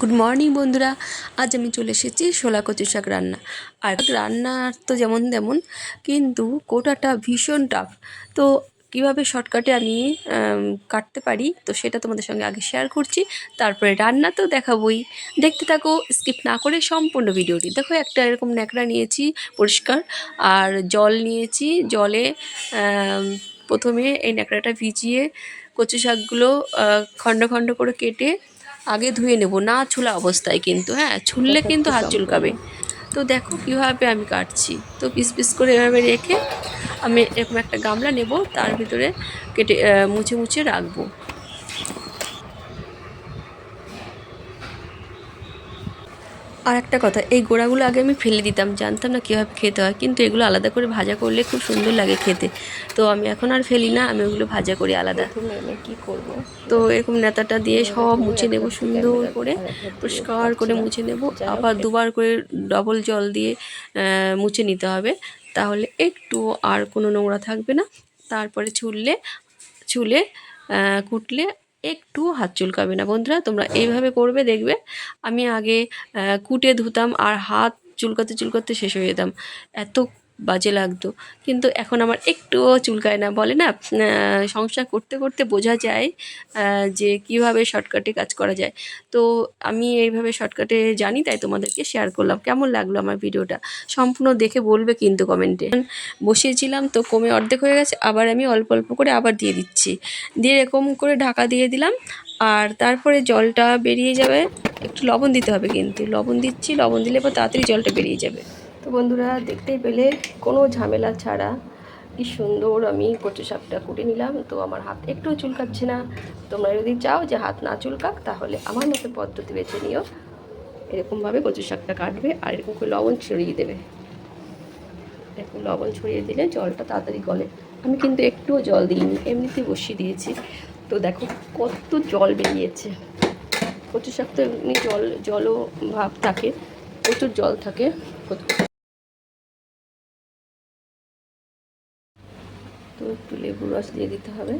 Good morning বন্ধুরা। আজ আমি চলে এসেছি শোলা কচু শাক রান্না। আর রান্নার তো যেমন তেমন কিন্তু কোটাটা ভীষণ টাফ তো কীভাবে শর্টকাটে আম, কাটতে পারি তো সেটা তোমাদের সঙ্গে আগে শেয়ার করছি। তারপরে রান্না তো দেখাবোই। দেখতে থাকো স্কিপ না করে সম্পূর্ণ ভিডিওটি। দেখো একটা এরকম ন্যাকড়া নিয়েছি পরিষ্কার আর জল নিয়েছি। জলে প্রথমে এই ন্যাকড়াটা ভিজিয়ে কচু শাকগুলো খণ্ড খণ্ড করে কেটে আগে ধুয়ে নেব না ছুলা অবস্থায় কিন্তু হ্যাঁ ছুললে কিন্তু হাত চুলকাবে। তো দেখো কীভাবে আমি কাটছি। তো পিস পিস করে এভাবে রেখে আমি এরকম একটা গামলা নেব তার ভিতরে কেটে মুছে মুছে রাখব। আর একটা কথা এই গোড়াগুলো আগে আমি ফেলে দিতাম জানতাম না কীভাবে খেতে হয় কিন্তু এগুলো আলাদা করে ভাজা করলে খুব সুন্দর লাগে খেতে। তো আমি এখন আর ফেলি না আমি ওগুলো ভাজা করি আলাদা। কি করব? তো এরকম নেতাটা দিয়ে সব মুছে নেব সুন্দর করে পরিষ্কার করে মুছে নেব। আবার দুবার করে ডবল জল দিয়ে মুছে নিতে হবে। তাহলে একটু আর কোনো নোংরা থাকবে না। তারপরে ছুললে ছুলে কুটলে একটু হাত চুলকাবে না। বন্ধুরা, তোমরা এইভাবে করবে, দেখবে আমি আগে কুটে ধুতাম আর হাত চুলকাতে চুলকাতে শেষ হয়ে যেতাম। এত বাজে লাগতো। কিন্তু এখন আমার একটুও চুলকায় না। বলে না সংসার করতে করতে বোঝা যায় যে কীভাবে শর্টকাটে কাজ করা যায়। তো আমি এইভাবে শর্টকাটে জানি, তাই তোমাদেরকে শেয়ার করলাম। কেমন লাগল আমার ভিডিওটা? সম্পূর্ণ দেখে বলবে কিন্তু কমেন্টে। বসিয়েছিলাম তো কমে অর্ধেক হয়ে গেছে, আবার আমি অল্প অল্প করে আবার দিয়ে দিচ্ছি। দিয়ে এরকম করে ঢাকা দিয়ে দিলাম, আর তারপরে জলটা বেরিয়ে যাবে। একটু লবণ দিতে হবে কিন্তু। লবণ দিচ্ছি, লবণ দিলে পর তাড়াতাড়ি জলটা বেরিয়ে যাবে। তো বন্ধুরা, দেখতেই পেলে, কোনো ঝামেলা ছাড়া কি সুন্দর আমি কচু শাকটা কুটে নিলাম। তো আমার হাত একটুও চুলকাচ্ছে না। তোমরা যদি চাও যে হাত না চুলকাক, তাহলে আমার মতো পদ্ধতি বেছে নিও। এরকমভাবে কচু শাকটা কাটবে আর এরকম করে লবণ ছড়িয়ে দেবে। এরকম লবণ ছড়িয়ে দিলে জলটা তাড়াতাড়ি গলে। আমি কিন্তু একটুও জল দিইনি, এমনিতেই বসিয়ে দিয়েছি। তো দেখো কত জল বেরিয়েছে। কচু শাক তো এমনি জল, জলও ভাব থাকে, প্রচুর জল থাকে। তো একটু লেবু রস দিয়ে দিতে হবে।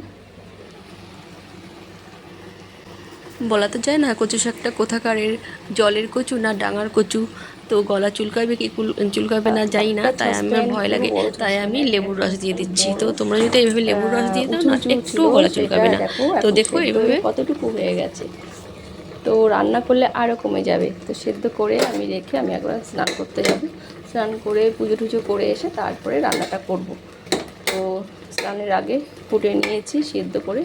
বলা তো যায় না কচু শাকটা কোথাকারের জলের কচু না ডাঙার কচু? তো গলা চুলকাবে কি চুলকাবে না যাই না তাই আমার ভয় লাগে তাই আমি লেবুর রস দিয়ে দিচ্ছি। তো তোমরা যদি এইভাবে লেবুর রস দিয়ে দাও না একটু গলা চুলকাবে না। তো দেখো এইভাবে কতটুকু হয়ে গেছে। তো রান্না করলে আরও কমে যাবে। তো সেদ্ধ করে আমি রেখে আমি একবার স্নান করতে যাব। স্নান করে পুজো টুজো করে এসে তারপরে রান্নাটা করব। তো স্নানের আগে ফুটে নিয়েছি, সেদ্ধ করে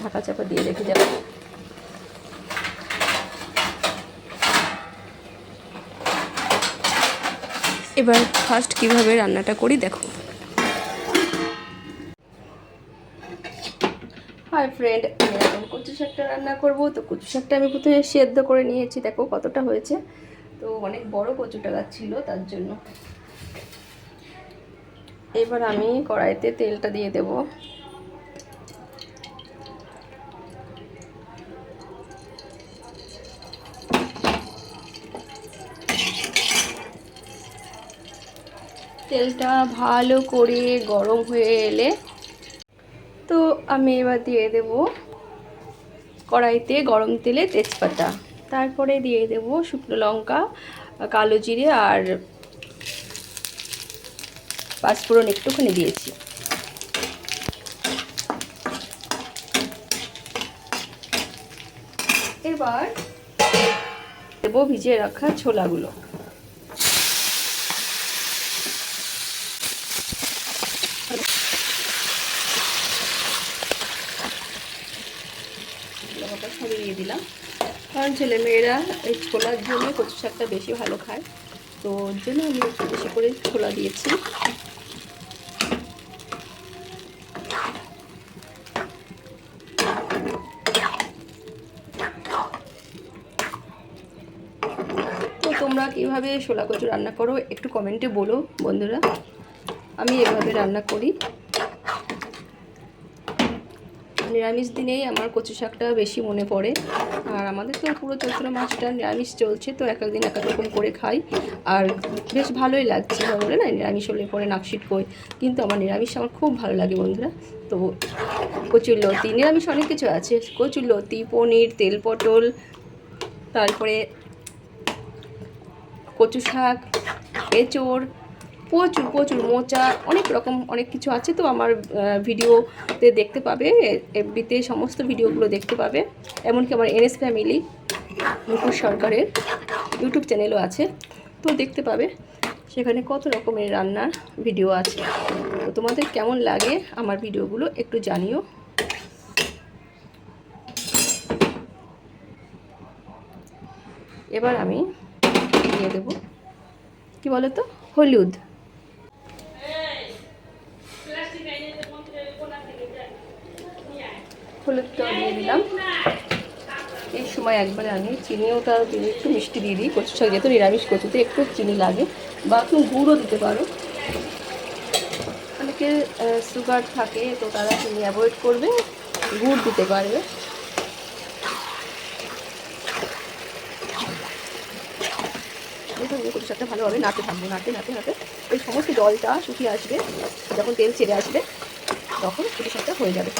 ঢাকা চাপা দিয়ে রেখে যাব এবার ফার্স্ট কীভাবে রান্নাটা করি দেখো। হাই ফ্রেন্ড আমি এখন কচু শাকটা রান্না করব। তো কচু শাকটা আমি প্রথমে সেদ্ধ করে নিয়েছি, দেখো কতটা হয়েছে। তো অনেক বড় কচুটা গাছ ছিল, তার জন্য এবার আমি কড়াইতে তেলটা দিয়ে দেব। তেলটা ভালো করে গরম হয়ে এলে তো আমি এবার দিয়ে দেব কড়াইতে গরম তেলে তেজপাতা। তারপরে দিয়ে দেব শুকনো লঙ্কা, কালো জিরে আর পাঁচফোড়ন একটুখানি দিয়েছি। এবার দেব ভিজিয়ে রাখা ছোলাগুলো। ছড়িয়ে দিলাম। কারণ ছেলেমেয়েরা এই ছোলার জন্য কচু শাকটা বেশি ভালো খায়, তো ওর জন্য আমি একটু বেশি করে ছোলা দিয়েছি তো তোমরা কীভাবে শোলা কচু রান্না করো একটু কমেন্টে বলো বন্ধুরা। আমি এভাবে রান্না করি। নিরামিষ দিনেই আমার কচু শাকটা বেশি মনে পড়ে। আর আমাদের তো পুরো চৈত্র মাছটা নিরামিষ চলছে, তো এক একদিন এক এক রকম করে খাই। আর বেশ ভালোই লাগছে বলে না, নিরামিষ হলে পরে নাকশিট কই কিন্তু আমার নিরামিষ আমার খুব ভালো লাগে বন্ধুরা। তো কচুর লতি, নিরামিষ অনেক কিছু আছে। কচুর লতি, পনির, তেল পটল, তারপরে কচু শাক, এঁচড়, প্রচুর প্রচুর মোচা, অনেক রকম অনেক কিছু আছে তো আমার ভিডিওতে দেখতে পাবে। এফবিতে সমস্ত ভিডিওগুলো দেখতে পাবে। এমনকি আমার এনএস ফ্যামিলি মুকুর সরকারের ইউটিউব চ্যানেলও আছে, তো দেখতে পাবে। সেখানে কত রকমের রান্নার ভিডিও আছে। তো তোমাদের কেমন লাগে আমার ভিডিওগুলো একটু জানিও। এবার আমি দিয়ে দেবো। কি বলো তো হলুদ। হলুদটা দিয়ে দিলাম। এই সময় একবারে আমি চিনিওটা দিয়ে একটু মিষ্টি দিয়ে দিই কচু শাক যেহেতু নিরামিষ কচুতে একটু চিনি লাগে, বা তুমি গুড়ও দিতে পারো। অনেকে সুগার থাকে, তো তারা চিনি অ্যাভয়েড করবে, গুড় দিতে পারবে। দেখুন কচু শাকটা ভালোভাবে নাড়তে থাকব নাড়তে নাড়তে নাড়তে। ওই সমস্ত জলটা শুকিয়ে আসবে যখন তেল ছেড়ে আসবে তখন কচু শাকটা হয়ে যাবে।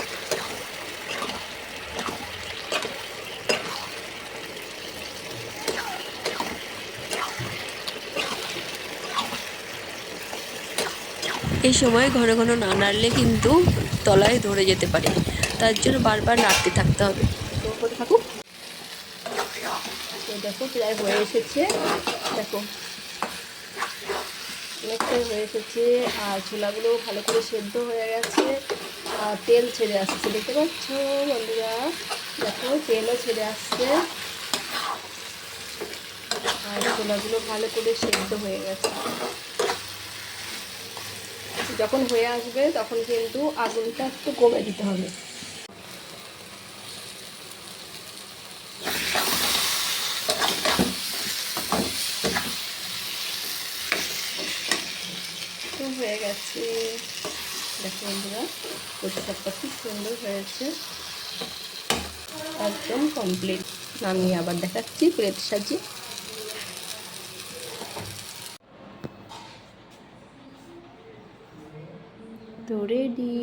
এই সময় ঘন ঘন না নাড়লে কিন্তু তলায় ধরে যেতে পারে। তার জন্য বারবার নাড়তে থাকতে হবে। থাকুক। দেখো প্রায় হয়ে এসেছে। দেখো। অনেকটাই হয়ে এসেছে, আর ছোলাগুলো ভালো করে সেদ্ধ হয়ে গেছে, আর তেল ছেড়ে আসছে, দেখতে পাচ্ছ বন্ধুরা? দেখো, তেলও ছেড়ে আসছে। আর ছোলাগুলো ভালো করে সেদ্ধ হয়ে গেছে। যখন হয়ে আসবে, তখন কিন্তু আগুনটা একটু কমে দিতে হবে তো হয়ে গেছে। দেখো বন্ধুরা কচু খুব সুন্দর হয়েছে। একদম কমপ্লিট আমি আবার দেখাচ্ছি, প্লেট সাজি তো রেডি